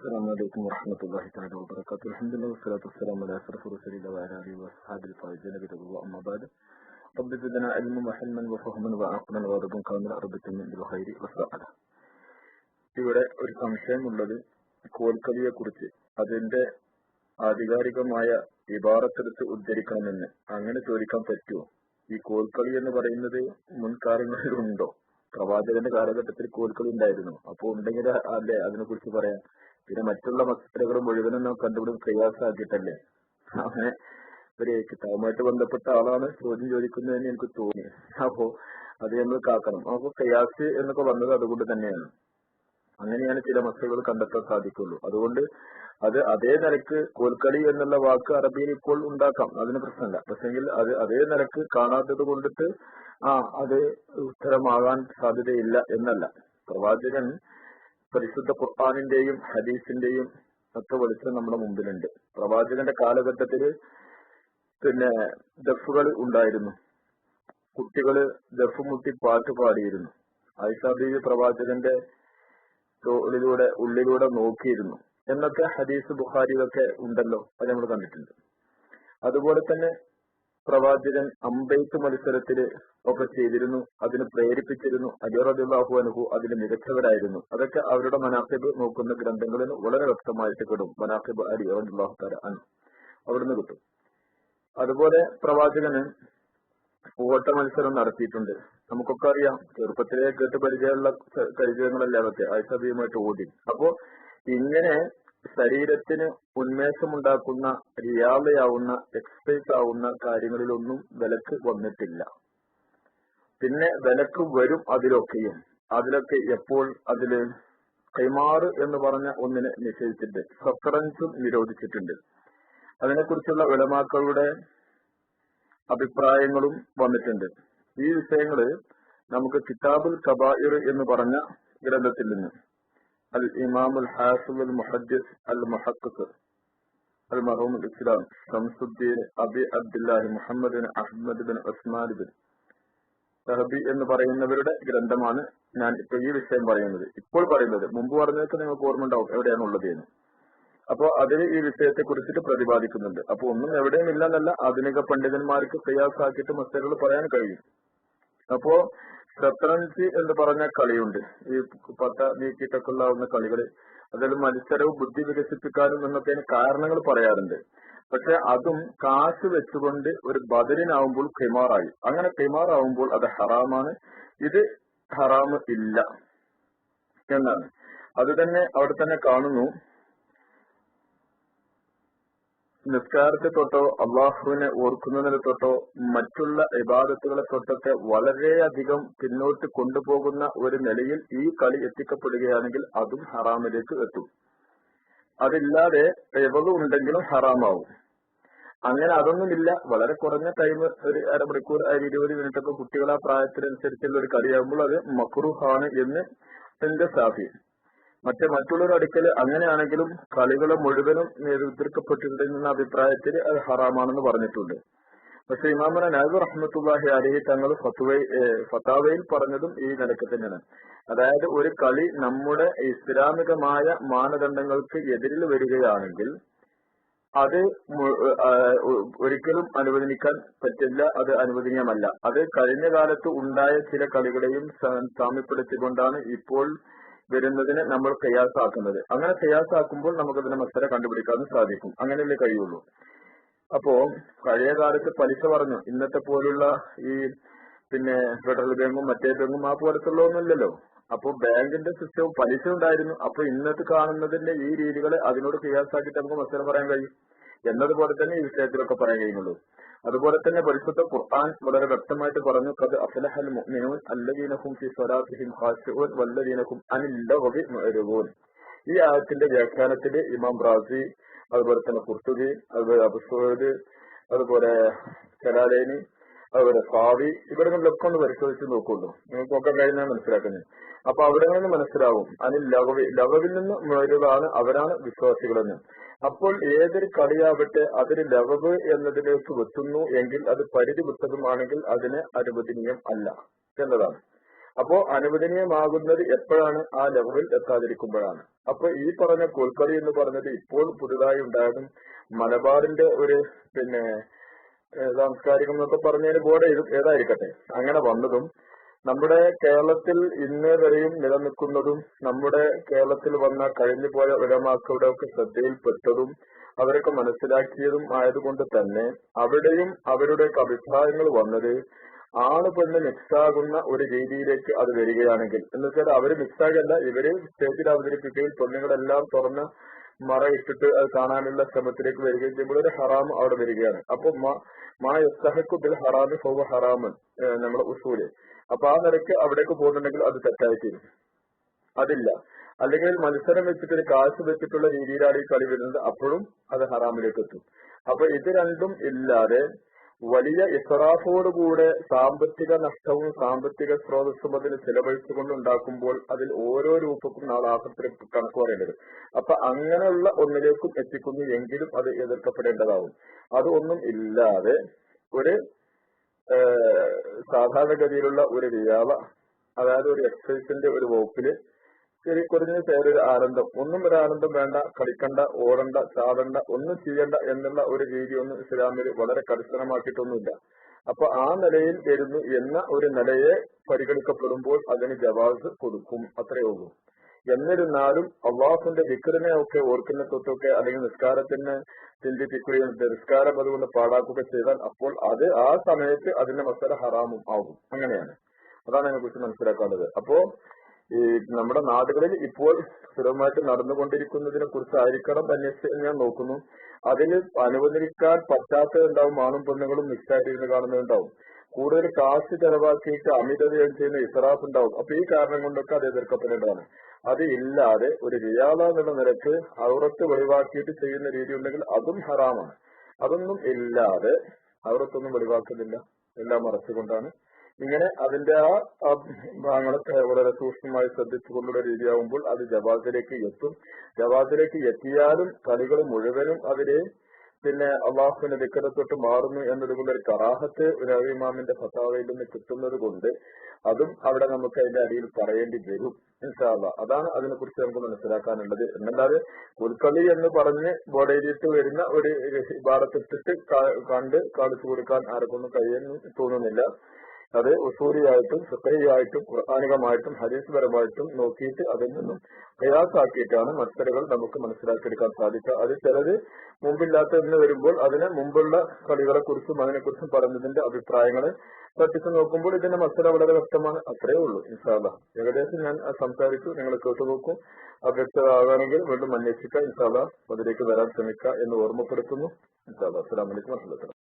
السلام عليكم ورحمة الله تعالى وبركاته الحمد لله والصلاة والسلام على أشرف رسول الله وعلى آله وأصحابه الفائزين برضا الله أما بعد رب زدنا علما وحلما وفهما وعقلا ورزقا كاملا رب تمن بالخير والسعادة ഇവിടെ ഒരു സംശയമുള്ളത് കോൽക്കളിയെ കുറിച്ച് അതിന്റെ ആധികാരികമായ ഇബാറത്തെടുത്ത് ഉദ്ധരിക്കണമെന്ന് അങ്ങനെ ചോദിക്കാൻ പറ്റുമോ ഈ കോൽക്കളി എന്ന് പറയുന്നത് മുൻകാലങ്ങളിൽ ഉണ്ടോ പ്രവാചകന്റെ കാലഘട്ടത്തിൽ കോൽക്കളി ഉണ്ടായിരുന്നു അപ്പൊ ഉണ്ടെങ്കിൽ അല്ലേ അതിനെ കുറിച്ച് പറയാം പിന്നെ മറ്റുള്ള മസ്തരകൾ മുഴുവനും നാം കണ്ടുപിടും പ്രയാസമാക്കിയിട്ടല്ലേ? അങ്ങനെ ഒരു കിതാബുമായിട്ട് ബന്ധപ്പെട്ട ആളാണ് ചോദ്യം ചോദിക്കുന്നതെന്ന് എനിക്ക് തോന്നി. അപ്പോ അത് നമ്മൾ കാക്കണം. അപ്പൊ പ്രയാസ് എന്നൊക്കെ വന്നത് അതുകൊണ്ട് തന്നെയാണ്. അങ്ങനെയാണ് ചില മസ്തകൾ കണ്ടെത്താൻ സാധിക്കുള്ളൂ. അതുകൊണ്ട് അത് അതേ നിലയ്ക്ക് കോൽക്കളി എന്നുള്ള വാക്ക് അറബിയിൽ ഇപ്പോൾ ഉണ്ടാക്കാം. അതിന് പ്രശ്നമില്ല. പക്ഷെങ്കിൽ അത് അതേ നിലയ്ക്ക് കാണാത്തത് കൊണ്ടിട്ട് ആ അത് ഉത്തരമാകാൻ സാധ്യതയില്ല എന്നല്ല. പ്രവാചകൻ പരിശുദ്ധ ഖുർആാനിന്റെയും ഹദീസിന്റെയും ഒക്കെ വെളിച്ചം നമ്മുടെ മുമ്പിലുണ്ട്. പ്രവാചകന്റെ കാലഘട്ടത്തിൽ പിന്നെ ദഫുകൾ ഉണ്ടായിരുന്നു. കുട്ടികൾ ദഫുമുട്ടി പാട്ട് പാടിയിരുന്നു. ഐസാബീവി പ്രവാചകന്റെ തോളിലൂടെ ഉള്ളിലൂടെ നോക്കിയിരുന്നു. എന്നൊക്കെ ഹദീസ് ബുഖാരിയിലൊക്കെ ഉണ്ടല്ലോ അത് നമ്മൾ കണ്ടിട്ടുണ്ട്. അതുപോലെ തന്നെ പ്രവാചകൻ അമ്പെയ്ത്ത് മത്സരത്തിൽ ഒക്കെ ചെയ്തിരുന്നു. അതിന് പ്രേരിപ്പിച്ചിരുന്നു. അലിറബിള്ളാഹു അനുഹു അതിന് മികച്ചവരായിരുന്നു. അതൊക്കെ അവരുടെ മനാഖിബ് നോക്കുന്ന ഗ്രന്ഥങ്ങളിൽ വളരെ വ്യക്തമായിട്ട് കിട്ടും. മനാഖിബ് അലി റബിള്ളാഹു തല അൻ അവിടുന്ന് കിട്ടും. അതുപോലെ പ്രവാചകന് ഓട്ട മത്സരം നടത്തിയിട്ടുണ്ട്. നമുക്കൊക്കെ അറിയാം. ചെറുപ്പത്തിലെ കേട്ട് പരിചയമുള്ള പരിചയങ്ങളല്ലേ അതൊക്കെ? ആയിഷബിയുമായിട്ട് ഓടി. അപ്പോ ഇങ്ങനെ ശരീരത്തിന് ഉന്മേഷമുണ്ടാക്കുന്ന റിയാലയാവുന്ന എക്സസൈസ് ആവുന്ന കാര്യങ്ങളിലൊന്നും വിലക്ക് വന്നിട്ടില്ല. പിന്നെ വിലക്ക് വരും അതിലൊക്കെയും. അതിലൊക്കെ എപ്പോൾ അതിൽ കൈമാറ് എന്ന് പറഞ്ഞ ഒന്നിനെ നിഷേധിച്ചിട്ടുണ്ട്. സഫറൻസും നിരോധിച്ചിട്ടുണ്ട്. അതിനെക്കുറിച്ചുള്ള വിളമാക്കളുടെ അഭിപ്രായങ്ങളും വന്നിട്ടുണ്ട്. ഈ വിഷയങ്ങൾ നമുക്ക് കിതാബുൽ കബായിർ എന്ന് പറഞ്ഞ ഗ്രന്ഥത്തിൽ നിന്ന് അൽ ഇമാം അൽ ഹാസിബ് അൽ മുഹദ്ദിസ് അൽ മുഹഖഖ് അൽ മറൂം അൽ ഇസ്ലാം Shamsuddin Abi Abdullahi Muhammad bin Ahmad bin Usman bin Dhahabi എന്ന് പറയുന്നവരുടെ ഗ്രന്ഥമാണ് ഞാൻ ഇപ്പൊ ഈ വിഷയം പറയുന്നത്. ഇപ്പോൾ പറയുന്നത് മുമ്പ് പറഞ്ഞതൊക്കെ നിങ്ങൾക്ക് ഓർമ്മ ഉണ്ടാവും എവിടെയാണ് ഉള്ളത് എന്ന്. അപ്പോ അതിൽ ഈ വിഷയത്തെ കുറിച്ചിട്ട് പ്രതിപാദിക്കുന്നുണ്ട്. അപ്പൊ ഒന്നും എവിടെയും ഇല്ലെന്നല്ല ആധുനിക പണ്ഡിതന്മാർക്ക് പ്രയാസാക്കിയിട്ട് മസ്തകൾ പറയാൻ കഴിയും. അപ്പോ ഷത്രൻജ് എന്ന് പറഞ്ഞ കളിയുണ്ട്. ഈ പട്ട നീക്കിയിട്ടൊക്കെ ഉള്ളാവുന്ന കളികൾ. അതിൽ മത്സരവും ബുദ്ധി വികസിപ്പിക്കാനും എന്നൊക്കെ കാരണങ്ങൾ പറയാറുണ്ട്. പക്ഷെ അതും കാശ് വെച്ചുകൊണ്ട് ഒരു ബദലിനാവുമ്പോൾ കൈമാറായി അങ്ങനെ കൈമാറാവുമ്പോൾ അത് ഹറാമാണ്. ഇത് ഹറാമ് ഇല്ല എന്നാണ്. അത് തന്നെ അവിടെ തന്നെ കാണുന്നു. നിസ്കാരത്തെ തൊട്ടോ അള്ളാഹുവിനെ ഓർക്കുന്നതിനെ തൊട്ടോ മറ്റുള്ള ഇബാദത്തുകളെ തൊട്ടൊക്കെ വളരെയധികം പിന്നോട്ട് കൊണ്ടുപോകുന്ന ഒരു നിലയിൽ ഈ കളി എത്തിക്കപ്പെടുകയാണെങ്കിൽ അതും ഹറാമിലേക്ക് എത്തും. അതില്ലാതെ എവതും ഉണ്ടെങ്കിലും ഹറാമാവും. അങ്ങനെ അതൊന്നുമില്ല. വളരെ കുറഞ്ഞ ടൈം ഒരു അരമണിക്കൂർ ഇരുപത് മിനിറ്റ് ഒക്കെ കുട്ടികളെ പ്രായത്തിനനുസരിച്ചുള്ള ഒരു കളിയാകുമ്പോൾ അത് മക്രൂഹാണ് എന്ന് എന്റെ സാഫി മറ്റേ മറ്റുള്ളവരുടെ അടുക്കൽ അങ്ങനെയാണെങ്കിലും കളികളെ മുഴുവനും നിയന്ത്രിക്കപ്പെട്ടിട്ടുണ്ടെന്ന അഭിപ്രായത്തിൽ അത് ഹറാമാണെന്ന് പറഞ്ഞിട്ടുണ്ട്. പക്ഷെ ഇമാമന നബി റഹ്മത്തുല്ലാഹി അലഹി തങ്ങൾ ഫത്തുവ ഫത്താവയിൽ പറഞ്ഞതും ഈ നിലയ്ക്ക് തന്നെയാണ്. അതായത് ഒരു കളി നമ്മുടെ ഇസ്ലാമികമായ മാനദണ്ഡങ്ങൾക്ക് എതിരിൽ വരികയാണെങ്കിൽ അത് ഒരിക്കലും അനുവദിക്കാൻ പറ്റില്ല അത് അനുവദനീയമല്ല. അത് കഴിഞ്ഞ കാലത്ത് ഉണ്ടായ ചില കളികളെയും സാമ്യപ്പെടുത്തിക്കൊണ്ടാണ് ഇപ്പോൾ വരുന്നതിന് നമ്മൾ കയ്യാസാക്കുന്നത്. അങ്ങനെ കയ്യാസാക്കുമ്പോൾ നമുക്കതിനെ മത്സരം കണ്ടുപിടിക്കാനും സാധിക്കും. അങ്ങനെയല്ലേ കഴിയുള്ളൂ. അപ്പോ പഴയ കാലത്ത് പലിശ പറഞ്ഞു. ഇന്നത്തെ പോലുള്ള ഈ പിന്നെ ഫെഡറൽ ബാങ്കും മറ്റേ ബാങ്കും ആ പോലത്തുള്ള ഒന്നുമില്ലല്ലോ അപ്പൊ ബാങ്കിന്റെ സിസ്റ്റവും പലിശ ഉണ്ടായിരുന്നു അപ്പൊ ഇന്നത്തെ കാണുന്നതിന്റെ ഈ രീതികളെ അതിനോട് കയ്യാസാക്കിയിട്ട് നമുക്ക് മത്സരം പറയാൻ കഴിയും. എന്നതുപോലെ തന്നെ ഈ വിഷയത്തിലൊക്കെ പറയാൻ കഴിയുള്ളൂ അതുപോലെ തന്നെ പരിശുദ്ധ ഖുർആൻ വളരെ വ്യക്തമായിട്ട് പറഞ്ഞു കത് അഫലഹൽ മുഅ്മിനൂൻ അല്ലദീനഹും ഫി സ്വലാത്തിഹിം ഖാശിഊൻ വല്ലദീനഹും അനിൽ ലഗ്വി മുഅ്രിദൂൻ ഈ ആയത്തിന്റെ വ്യാഖ്യാനത്തിൽ ഇമാം റാസി അതുപോലെ തന്നെ ഖുർത്തുബി അതുപോലെ അബുസൂദ് അതുപോലെ കലാലേനി അതുപോലെ സാവി ഇവിടങ്ങളിലൊക്കെ ഒന്ന് പരിശോധിച്ച് നോക്കുള്ളൂ. നിങ്ങൾക്കൊക്കെ കഴിഞ്ഞാൽ മനസ്സിലാക്കുന്നത്. അപ്പൊ അവിടെ നിന്ന് മനസ്സിലാവും അനിൽ ലഘവി ലഘവിൽ നിന്ന് മുഅരിബാണ് അവരാണ് വിശ്വാസികളെന്ന്. അപ്പോൾ ഏതൊരു കളിയാവട്ടെ അതിന് ലവവ് എന്നതിലേക്ക് വെത്തുന്നു എങ്കിൽ അത് പരിധി വിട്ടതുമാണെങ്കിൽ അതിന് അനുവദനീയം അല്ല എന്നതാണ്. അപ്പോ അനുവദനീയമാകുന്നത് എപ്പോഴാണ്? ആ ലവവിൽ എത്താതിരിക്കുമ്പോഴാണ്. അപ്പൊ ഈ പറഞ്ഞ കോൽക്കളി എന്ന് പറഞ്ഞത് ഇപ്പോൾ പുതുതായി ഉണ്ടായതും മലബാറിന്റെ ഒരു പിന്നെ സാംസ്കാരികം എന്നൊക്കെ പറഞ്ഞതിന് ബോർഡ് ഏത് ഏതായിരിക്കട്ടെ? അങ്ങനെ വന്നതും നമ്മുടെ കേരളത്തിൽ ഇന്ന് വരെയും നിലനിൽക്കുന്നതും നമ്മുടെ കേരളത്തിൽ വന്ന കഴിഞ്ഞു പോയ ഉലമാക്കളുടെ ഒക്കെ ശ്രദ്ധയിൽപ്പെട്ടതും അവരൊക്കെ മനസ്സിലാക്കിയതും ആയതുകൊണ്ട് തന്നെ അവിടെയും അവരുടെയൊക്കെ അഭിപ്രായങ്ങൾ വന്നത് ആണ് പെണ്ണ് മിക്സാകുന്ന ഒരു രീതിയിലേക്ക് അത് വരികയാണെങ്കിൽ. എന്ന് വെച്ചാൽ അവർ മിക്സാകല്ല ഇവർ സ്റ്റേജിൽ അവതരിപ്പിക്കുകയും പെണ്ണുങ്ങളെല്ലാം തുറന്ന് മറ ഇട്ടിട്ട് അത് കാണാനുള്ള ശ്രമത്തിലേക്ക് വരികയും ചെയ്യുമ്പോൾ ഒരു ഹറാം അവിടെ വരികയാണ്. അപ്പൊ മ- യസ്തഹക്കു ബിൽ ഹറാമി ഫൗവ ഹറാമൻ നമ്മളെ ഉസൂൽ. അപ്പൊ ആ നിലയ്ക്ക് അവിടേക്ക് പോകുന്നുണ്ടെങ്കിൽ അത് തെറ്റായി തീരും. അതില്ല. അല്ലെങ്കിൽ മത്സരം വെച്ചിട്ട് ഒരു കാശ് വെച്ചിട്ടുള്ള രീതിയിലാണ് ഈ കളി വരുന്നത്. അപ്പോഴും അത് ഹറാമിലേക്ക് എത്തും. അപ്പൊ ഇത് രണ്ടും ഇല്ലാതെ വലിയ ഇസ്രാഫോടുകൂടെ സാമ്പത്തിക നഷ്ടവും സാമ്പത്തിക സ്രോതസ്സും അതിന് ചെലവഴിച്ചുകൊണ്ട് ഉണ്ടാക്കുമ്പോൾ അതിൽ ഓരോ രൂപക്കും നാളെ ആസത്തിൽ കണക്ക് പറയേണ്ടത് അപ്പൊ അങ്ങനെയുള്ള ഒന്നിലേക്കും എത്തിക്കുന്നു എങ്കിലും അത് എതിർക്കപ്പെടേണ്ടതാവും. അതൊന്നും ഇല്ലാതെ ഒരു സാധാരണഗതിയിലുള്ള ഒരു റിയാവ അതായത് ഒരു എക്സൈസിന്റെ ഒരു വകുപ്പിൽ ശരി കുറഞ്ഞ പേരൊരു ആനന്ദം. ഒന്നും ഒരു ആനന്ദം വേണ്ട കളിക്കണ്ട ഓടണ്ട ചാടണ്ട ഒന്നും ചെയ്യണ്ട എന്നുള്ള ഒരു രീതി ഒന്നും ഇസ്ലാമിൽ വളരെ കർശനമാക്കിയിട്ടൊന്നുമില്ല അപ്പൊ ആ നിലയിൽ വരുന്നു എന്ന ഒരു നിലയെ പരിഗണിക്കപ്പെടുമ്പോൾ അതിന് ജവാസ് കൊടുക്കും. അത്രയേ ഉള്ളൂ. എന്നിരുന്നാലും അള്ളാഹുന്റെ വിക്രനെ ഒക്കെ ഓർക്കുന്ന തൊട്ടൊക്കെ അല്ലെങ്കിൽ നിസ്കാരത്തിന് ചിന്തിപ്പിക്കുകയും നിസ്കാരം അതുകൊണ്ട് പാടാക്കുകയൊക്കെ ചെയ്താൽ അപ്പോൾ അത് ആ സമയത്ത് അതിന്റെ മസല ഹറാമും ആകും അങ്ങനെയാണ്. അതാണ് അതിനെ കുറിച്ച് മനസ്സിലാക്കേണ്ടത്. അപ്പോ ഈ നമ്മുടെ നാടുകളിൽ ഇപ്പോൾ സ്ഥിരമായിട്ട് നടന്നുകൊണ്ടിരിക്കുന്നതിനെ കുറിച്ചായിരിക്കണം അന്വേഷിച്ച് ഞാൻ നോക്കുന്നു. അതിൽ അനുവദിക്കാൻ പറ്റാത്തതുണ്ടാവും ആണും പെണ്ണുങ്ങളും മിക്സായിട്ടിരുന്ന് കാണുന്നതുണ്ടാവും കൂടുതൽ കാശ് ചെലവാക്കിയിട്ട് അമിതവ്യയം ചെയ്യുന്ന ഇസ്രാഫ് ഉണ്ടാവും. അപ്പൊ ഈ കാരണം കൊണ്ടൊക്കെ അത് എതിർക്കപ്പെടേണ്ടതാണ്. അത് ഇല്ലാതെ ഒരു റിയാല എന്നുള്ള നിരക്ക് ഔറത്ത് വെളിവാക്കിയിട്ട് ചെയ്യുന്ന രീതി ഉണ്ടെങ്കിൽ അതും ഹറാമാണ്. അതൊന്നും ഇല്ലാതെ ഔറത്തൊന്നും വെളിവാക്കുന്നില്ല. എല്ലാം മറച്ചുകൊണ്ടാണ്. ഇങ്ങനെ അതിന്റെ ആ ഭാഗങ്ങളൊക്കെ വളരെ സൂക്ഷ്മമായി ശ്രദ്ധിച്ചുകൊണ്ടുള്ള രീതിയാവുമ്പോൾ അത് ജവാസിലേക്ക് എത്തും. ജവാസിലേക്ക് എത്തിയാലും കളികൾ മുഴുവനും അവരെ പിന്നെ അള്ളാഹുവിന്റെ വിക്കരത്തൊട്ട് മാറുന്നു എന്നതുകൊണ്ട് ഒരു കറാഹത്ത് രവിമാമിന്റെ ഫസാവയിൽ നിന്ന് കിട്ടുന്നത് കൊണ്ട് അതും അവിടെ നമുക്ക് അതിന്റെ അടിയിൽ പറയേണ്ടി വരും ഇൻഷാല്ല അതാണ് അതിനെ കുറിച്ച് നമുക്ക് മനസ്സിലാക്കാനുള്ളത്. എന്നല്ലാതെ പുൽക്കളി എന്ന് പറഞ്ഞ് ബോഡയിലിട്ട് വരുന്ന ഒരു ഭാരത്തിട്ടിട്ട് കണ്ട് കാണിച്ചു കൊടുക്കാൻ ആർക്കൊന്നും കഴിയുന്നു തോന്നുന്നില്ല. അത് ഉസൂരിയായിട്ടും ഫിഖഹിയായിട്ടും ഖുർആാനികമായിട്ടും ഹരീസ്പരമായിട്ടും നോക്കിയിട്ട് അതിൽ നിന്നും പ്രയാസാക്കിയിട്ടാണ് മത്സരകൾ നമുക്ക് മനസ്സിലാക്കിയെടുക്കാൻ സാധിക്കുക. അത് ചിലത് മുമ്പില്ലാത്തതിന് വരുമ്പോൾ അതിന് മുമ്പുള്ള കളികളെ കുറിച്ചും അതിനെക്കുറിച്ചും പറഞ്ഞതിന്റെ അഭിപ്രായങ്ങൾ പറ്റിച്ച് നോക്കുമ്പോൾ ഇതിന്റെ മത്സരം വളരെ വ്യക്തമാണ്. അത്രേ ഉള്ളൂ ഇൻഷാല്ല ഏകദേശം ഞാൻ സംസാരിച്ചു. നിങ്ങൾ കേട്ടു നോക്കും. അവ്യക്തമാകാണെങ്കിൽ വീണ്ടും അന്വേഷിക്കുക. ഇൻഷാല്ല അതിലേക്ക് വരാൻ ശ്രമിക്കുക എന്ന് ഓർമ്മപ്പെടുത്തുന്നു. ഇൻഷാല്ല അസ്സലാമലൈക്കും വർഹമത്തുള്ളാഹി